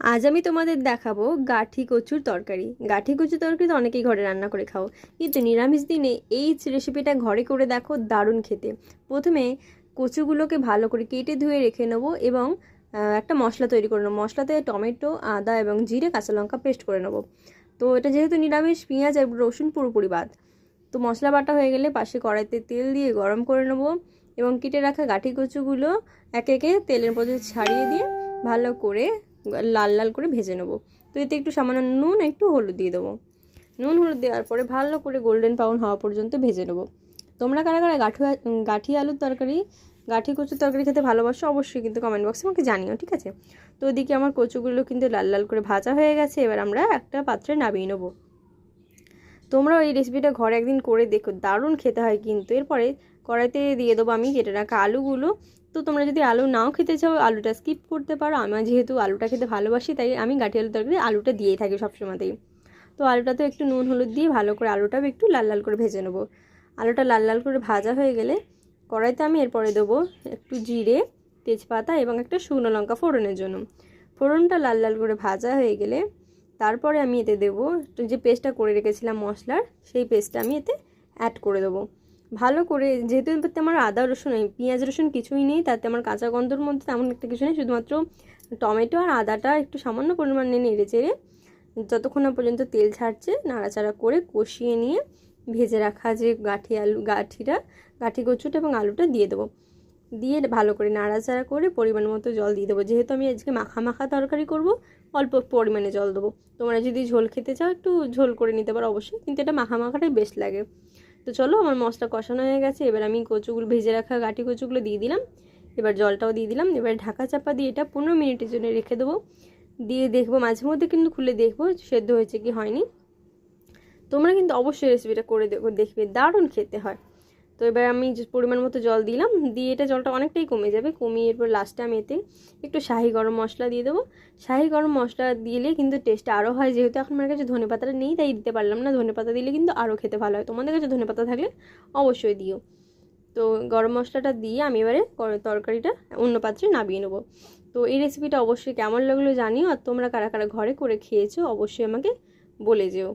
আজ আমি তোমাদের দেখাবো গাঠি কচুর তরকারি। গাঠি কচুর তরকারি তো অনেকেই ঘরে রান্না করে খাও। কিন্তু নিরামিষ দিনে এই রেসিপিটা ঘরে করে দেখো দারুণ খেতে। প্রথমে কচুগুলোকে ভালো করে কেটে ধুয়ে রেখে নেব এবং একটা মশলা তৈরি করে নেব। মশলাতে টমেটো, আদা এবং জিরে, কাঁচা লঙ্কা পেস্ট করে নেব। তো এটা যেহেতু নিরামিষ, পেঁয়াজ আর রসুন পুরোপুরি বাদ। তো মশলা বাটা হয়ে গেলে পাশে কড়াইতে তেল দিয়ে গরম করে নেব এবং কেটে রাখা গাঠি কচুগুলো একে একে তেলের মধ্যে ছাড়িয়ে দিয়ে ভালো করে লাল লাল করে ভেজে নেব। তো এতে একটু সামান্য নুন, একটু হলুদ দিয়ে দেবো। নুন, হলুদ দেওয়ার পরে ভালো করে গোল্ডেন ব্রাউন হওয়া পর্যন্ত ভেজে নেব। তোমরা কারা কারা গাঠি গাঠি আলুর তরকারি, গাঠি কচুর তরকারি খেতে ভালোবাসো অবশ্যই কিন্তু কমেন্ট বক্সে আমাকে জানিও, ঠিক আছে? তো ওদিকে আমার কচুগুলো কিন্তু লাল লাল করে ভাজা হয়ে গেছে, এবার আমরা একটা পাত্রে নামিয়ে নেব। তোমরাও এই রেসিপিটা ঘরে একদিন করে দেখো, দারুণ খেতে হয় কিন্তু। এরপরে কড়াইতে দিয়ে দেবো আমি কেটে রাখা আলুগুলো। তো তোমরা যদি আলু নাও খেতে চাও, আলুটা স্কিপ করতে পারো। আমার যেহেতু আলুটা খেতে ভালোবাসি, তাই আমি গাঠি আলু তরকারি আলুটা দিয়েই থাকি সবসময়তেই। তো আলুটা তো একটু নুন হলুদ দিয়ে ভালো করে আলুটাও একটু লাল লাল করে ভেজে নেব। আলুটা লাল লাল করে ভাজা হয়ে গেলে কড়াইতে আমি এরপরে দেবো একটু জিরে, তেজপাতা এবং একটা শুকনো লঙ্কা ফোড়নের জন্য। ফোড়নটা লাল লাল করে ভাজা হয়ে গেলে তারপরে আমি এতে দেবো যে পেস্টটা করে রেখেছিলাম মশলার, সেই পেস্টটা আমি এতে অ্যাড করে দেবো। ভালো করে যেহেতু এতে আমার আদা, রসুন নেই পেঁয়াজ, রসুন কিছুই নেই, তাতে আমার কাঁচা গন্ধর মধ্যে তেমন একটা কিছু নেই, শুধুমাত্র টমেটো আর আদাটা একটু সামান্য পরিমাণে নেড়ে চেড়ে যতক্ষণ না পর্যন্ত তেল ছাড়ছে, নাড়াচাড়া করে কষিয়ে নিয়ে ভেজে রাখা যে গাঠি আলু, গাঠিটা, গাঠি, কচুটা এবং আলুটা দিয়ে দেবো। দিয়ে ভালো করে নাড়াচাড়া করে পরিমাণ মতো জল দিয়ে দেবো। যেহেতু আমি আজকে মাখা মাখা তরকারি করব, অল্প পরিমাণে জল দেবো। তোমরা যদি ঝোল খেতে চাও, একটু ঝোল করে নিতে পারো অবশ্যই, কিন্তু এটা মাখা মাখাটাই বেশ লাগে। তো চলো, আমার মশলা কষানো হয়ে গেছে। এবার আমি কচুগুলো, ভেজে রাখা গাটি কচুগুলো দিয়ে দিলাম। এবার জলটাও দিয়ে দিলাম। এবার ঢাকা চাপা দিয়ে এটা পনেরো মিনিটের জন্য রেখে দেবো। দিয়ে দেখব, মাঝে মধ্যে কিন্তু খুলে দেখব, সেদ্ধ হয়েছে কি হয়নি। তোমরা কিন্তু অবশ্যই রেসিপিটা করে দেখো, দেখবে, দারুণ খেতে হয়। তো এবার আমি পরিমাণ মতো জল দিলাম, দিয়ে এটা জলটা অনেকটাই কমে যাবে। কমিয়ে এরপর লাস্টে আমি এতে একটু শাহি গরম মশলা দিয়ে দেবো। শাহি গরম মশলা দিলে কিন্তু টেস্টটা আরও হয়, যেহেতু এখন আমার কাছে ধনে পাতাটা নেই, তাই দিতে পারলাম না। ধনে পাতা দিলে কিন্তু আরও খেতে ভালো হয়। তোমাদের কাছে ধনে পাতা থাকলে অবশ্যই দিও। তো গরম মশলাটা দিয়ে আমি এবারে তরকারিটা অন্য পাত্রে নামিয়ে নেব। তো এই রেসিপিটা অবশ্যই কেমন লাগল জানিও, আর তোমরা কারা কারা ঘরে করে খেয়েছো অবশ্যই আমাকে বলে যেও।